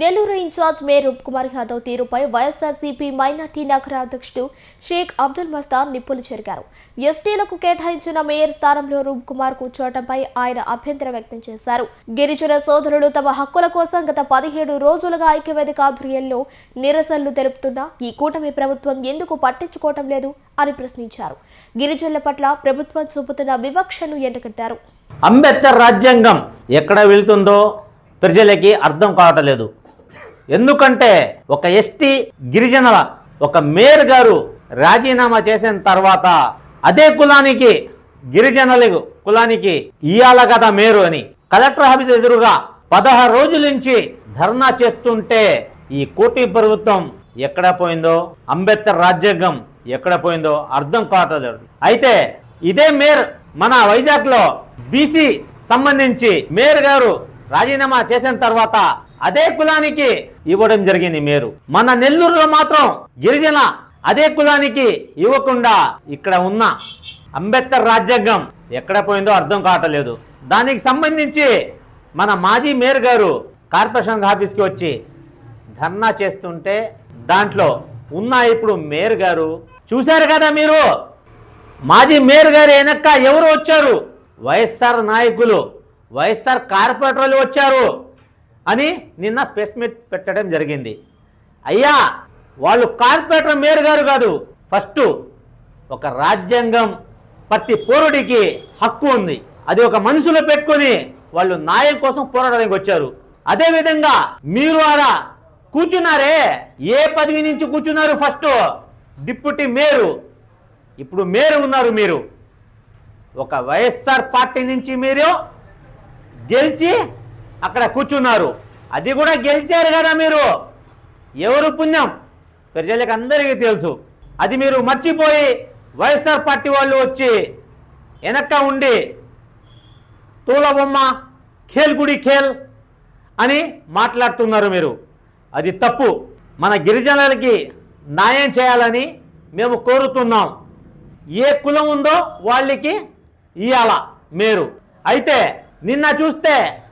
Nellore in charge mayor Roop Kumar Yadav తీరుపై YSRCP minority నగర అధ్యక్షుడు షేక్ అబ్దుల్ మస్తాన్ నిప్పులు చెరిగారు. ఎస్టీలకు కేటాయించిన మేయర్ స్థానంలో రూప్ కుమార్ కూర్చోవడంపై ఆయన అభ్యంతరం వ్యక్తం చేశారు. గిరిజన సోదరులు తమ హక్కుల కోసం గత పదిహేడు రోజులుగా ఐక్యవేదిక ఆధ్వర్యంలో నిరసనలు తెలుపుతున్నా ఈ కూటమి ప్రభుత్వం ఎందుకు పట్టించుకోవటం లేదు అని ప్రశ్నించారు. గిరిజనుల పట్ల ప్రభుత్వం చూపుతున్న వివక్షను ఎండగట్టారు. అంబేద్కర్ రాజ్యాంగం ఎక్కడ వెళ్తుందో ప్రజలకి అర్థం కావట్లేదు ఎందుకంటే ఒక ఎస్టీ గిరిజనుల ఒక మేయర్ గారు రాజీనామా చేసిన తర్వాత అదే కులానికి గిరిజనలు కులానికి ఇయ్యాల కదా మేరు అని కలెక్టర్ ఆఫీస్ ఎదురుగా పదహారు రోజుల నుంచి ధర్నా చేస్తుంటే ఈ కూటమి ప్రభుత్వం ఎక్కడ పోయిందో అంబేద్కర్ రాజ్యాంగం ఎక్కడ పోయిందో అర్థం కావట్లేదు అయితే ఇదే మేయర్ మన వైజాగ్లో బీసీ సంబంధించి మేయర్ గారు రాజీనామా చేసిన తర్వాత అదే కులానికి ఇవ్వడం జరిగింది మేరు. మన నెల్లూరులో మాత్రం గిరిజన అదే కులానికి ఇవ్వకుండా ఇక్కడ ఉన్న అంబేద్కర్ రాజ్యాంగం ఎక్కడ పోయిందో అర్థం కావట్లేదు. దానికి సంబంధించి మన మాజీ మేయర్ గారు కార్పొరేషన్ ఆఫీస్కి వచ్చి ధర్నా చేస్తుంటే దాంట్లో ఉన్న ఇప్పుడు మేయర్ గారు చూశారు కదా మీరు? మాజీ మేయర్ గారు వెనక్క ఎవరు వచ్చారు? వైఎస్ఆర్ నాయకులు. వైఎస్ఆర్ కార్పొరేటర్లు వచ్చారు అని నిన్న ప్రెస్ మీట్ పెట్టడం జరిగింది. అయ్యా వాళ్ళు కార్పొరేటర్ మేయర్ గారు కాదు. ఫస్ట్ ఒక రాజ్యాంగం ప్రతి పౌరుడికి హక్కు ఉంది. అది ఒక మనసులో పెట్టుకొని వాళ్ళు న్యాయం కోసం పోరాడడానికి వచ్చారు. అదేవిధంగా మీరు అలా కూర్చున్నారే ఏ పదవి నుంచి కూర్చున్నారు ఫస్ట్? Deputy mayor. ఇప్పుడు మేయర్ ఉన్నారు మీరు. ఒక వైఎస్ఆర్ పార్టీ నుంచి మీరు గెలిచి అక్కడ కూర్చున్నారు. అది కూడా గెలిచారు కదా మీరు. ఎవరు పుణ్యం? ప్రజలకు అందరికీ తెలుసు. అది మీరు మర్చిపోయి వైఎస్ఆర్ పార్టీ వాళ్ళు వచ్చి వెనక్క ఉండి తూలబొమ్మ ఖేల్ గుడి ఖేల్ అని మాట్లాడుతున్నారు మీరు. అది తప్పు. మన గిరిజనులకి న్యాయం చేయాలని మేము కోరుతున్నాం. ఏ కులం ఉందో వాళ్ళకి ఇయ్యాల మీరు. అయితే నిన్న చూస్తే